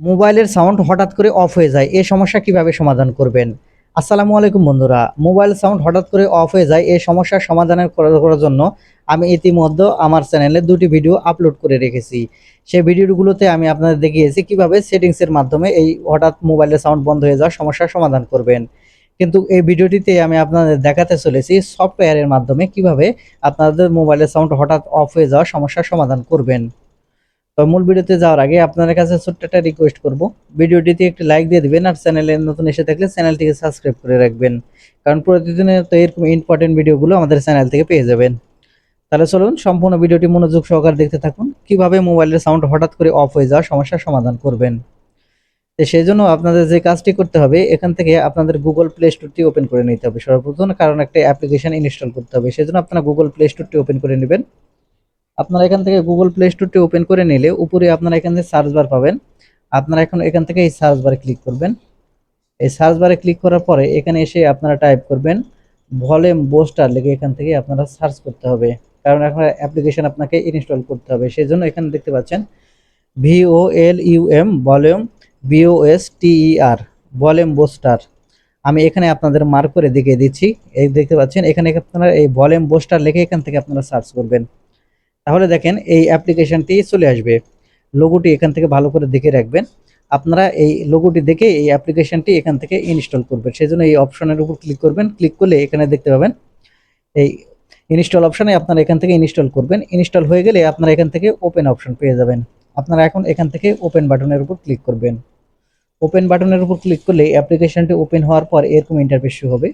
মোবাইলের সাউন্ড হঠাৎ করে অফ হয়ে যায়, এই সমস্যা কীভাবে সমাধান করবেন? আসসালামু আলাইকুম বন্ধুরা, মোবাইল সাউন্ড হঠাৎ করে অফ হয়ে যায়, এই সমস্যার সমাধানের করার জন্য আমি ইতিমধ্যে আমার চ্যানেলে দুটি ভিডিও আপলোড করে রেখেছি। সেই ভিডিওগুলোতে আমি আপনাদের দেখিয়েছি কীভাবে সেটিংসের মাধ্যমে এই হঠাৎ মোবাইলের সাউন্ড বন্ধ হয়ে যাওয়ার সমস্যার সমাধান করবেন। কিন্তু এই ভিডিওটিতে আমি আপনাদের দেখাতে চলেছি সফটওয়্যারের মাধ্যমে কীভাবে আপনাদের মোবাইলের সাউন্ড হঠাৎ অফ হয়ে যাওয়ার সমস্যার সমাধান করবেন। তো মূল ভিডিওতে যাওয়ার আগে আপনাদের কাছে ছোট্ট একটা রিকোয়েস্ট করব। ভিডিওটিতে একটি লাইক দিয়ে দিবেন আর চ্যানেলে নতুন এসে থাকলে চ্যানেলটিকে সাবস্ক্রাইব করে রাখবেন। কারণ প্রতিদিনে তো এরকম ইম্পর্টেন্ট ভিডিওগুলো আমাদের চ্যানেল থেকে পেয়ে যাবেন। তাহলে চলুন সম্পূর্ণ ভিডিওটি মনোযোগ সহকারে দেখতে থাকুন। কীভাবে মোবাইলের সাউন্ড হঠাৎ করে অফ হয়ে যাওয়ার সমস্যার সমাধান করবেন। তো সেই জন্য আপনাদের যে কাজটি করতে হবে, এখান থেকে আপনাদের গুগল প্লে স্টোরটি ওপেন করে নিতে হবে। সর্বপ্রথম কারণ একটা অ্যাপ্লিকেশন ইনস্টল করতে হবে। সেজন্য আপনারা গুগল প্লে স্টোরটি ওপেন করে নেবেন। আপনারা এখান থেকে গুগল প্লে স্টোরটি ওপেন করে নিলে উপরে আপনারা এখান থেকে সার্চ বার পাবেন। আপনারা এখন এখান থেকে এই সার্চ বারে ক্লিক করবেন। এই সার্চ বারে ক্লিক করার পরে এখানে এসে আপনারা টাইপ করবেন ভলিউম বোস্টার লিখে এখান থেকে আপনারা সার্চ করতে হবে। কারণ এখন অ্যাপ্লিকেশন আপনাকে ইনস্টল করতে হবে। সেই জন্য এখানে দেখতে পাচ্ছেন VO L U M volume BOS TER volume booster আমি এখানে আপনাদের মার্ক করে দেখিয়ে দিচ্ছি। এই দেখতে পাচ্ছেন, এখানে আপনারা এই ভলিউম বোস্টার লিখে এখান থেকে আপনারা সার্চ করবেন। তাহলে দেখেন এই অ্যাপ্লিকেশনটি চলে আসবে। লোগোটি এখান থেকে ভালো করে দেখে রাখবেন। আপনারা এই লোগোটি দেখে এই অ্যাপ্লিকেশনটি এখান থেকে ইনস্টল করবেন। সেই জন্য এই অপশনের উপর ক্লিক করবেন। ক্লিক করলে এখানে দেখতে পাবেন, এই ইনস্টল অপশনে আপনারা এখান থেকে ইনস্টল করবেন। ইনস্টল হয়ে গেলে আপনারা এখান থেকে ওপেন অপশন পেয়ে যাবেন। আপনারা এখন এখান থেকে ওপেন বাটনের উপর ক্লিক করবেন। ওপেন বাটনের উপর ক্লিক করলে অ্যাপ্লিকেশনটি ওপেন হওয়ার পর এরকম ইন্টারফেস হবে।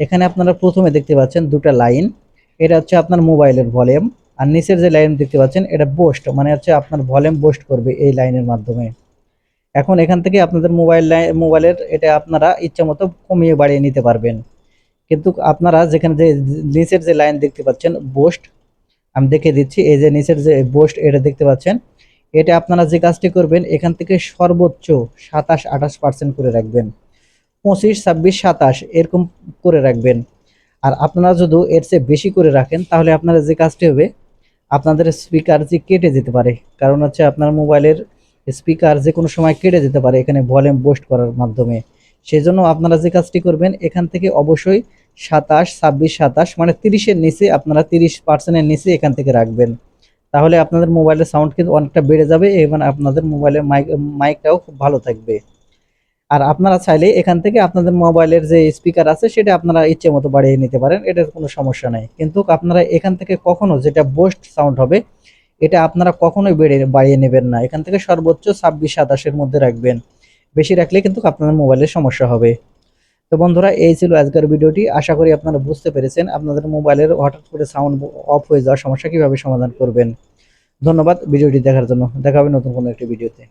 এখানে আপনারা প্রথমে দেখতে পাচ্ছেন দুটো লাইন। এটা হচ্ছে আপনার মোবাইলের ভলিউম। আর নিচের যে লাইন দেখতে পাচ্ছেন, এটা বোস্ট মানে হচ্ছে আপনার ভলিউম বোস্ট করবে এই লাইনের মাধ্যমে। এখন এখান থেকে আপনাদের মোবাইল মোবাইলের এটা আপনারা ইচ্ছা মতো কমিয়ে বাড়িয়ে নিতে পারবেন। কিন্তু আপনারা যেখানে যে নিচের যে লাইন দেখতে পাচ্ছেন বোস্ট আমি দেখে দিচ্ছি, এই যে নিচের যে বোস্ট এটা দেখতে পাচ্ছেন, এটা আপনারা যে কাজটি করবেন, এখান থেকে সর্বোচ্চ সাতাশ, আঠাশ পার্সেন্ট করে রাখবেন। পঁচিশ, ছাব্বিশ, সাতাশ, এরকম করে রাখবেন। আর আপনারা যদি এর চেয়ে বেশি করে রাখেন, তাহলে আপনারা যে কাজটি হবে আপনাদের স্পিকার যে কেটে যেতে পারে, কারণ হচ্ছে আপনার মোবাইলের স্পিকার যে কোনো সময় কেটে যেতে পারে এখানে ভলিউম বুস্ট করার মাধ্যমে। সেই জন্য আপনারা যে কাজটি করবেন, এখান থেকে অবশ্যই সাতাশ, ছাব্বিশ, সাতাশ মানে তিরিশের নিচে আপনারা তিরিশ পার্সেন্টের নিচে এখান থেকে রাখবেন। তাহলে আপনাদের মোবাইলের সাউন্ড কিন্তু অনেকটা বেড়ে যাবে, এবং আপনাদের মোবাইলের মাইক মাইকটাও খুব ভালো থাকবে। আর আপনারা চাইলে এখান থেকে আপনাদের মোবাইলের যে স্পিকার আছে, সেটা আপনারা ইচ্ছে মতো বাড়িয়ে নিতে পারেন, এটার কোনো সমস্যা নাই। কিন্তু আপনারা এখান থেকে কখনো যেটা বোস্ট সাউন্ড হবে, এটা আপনারা কখনোই বেড়ে, বাড়িয়ে নেবেন না। এখান থেকে সর্বোচ্চ ছাব্বিশ, সাতাশের মধ্যে রাখবেন। বেশি রাখলে কিন্তু আপনাদের মোবাইলের সমস্যা হবে। তো বন্ধুরা, এই ছিল আজকের ভিডিওটি। আশা করি আপনারা বুঝতে পেরেছেন আপনাদের মোবাইলের হঠাৎ করে সাউন্ড অফ হয়ে যাওয়ার সমস্যা কীভাবে সমাধান করবেন। ধন্যবাদ ভিডিওটি দেখার জন্য। দেখা হবে নতুন কোনো একটি ভিডিওতে।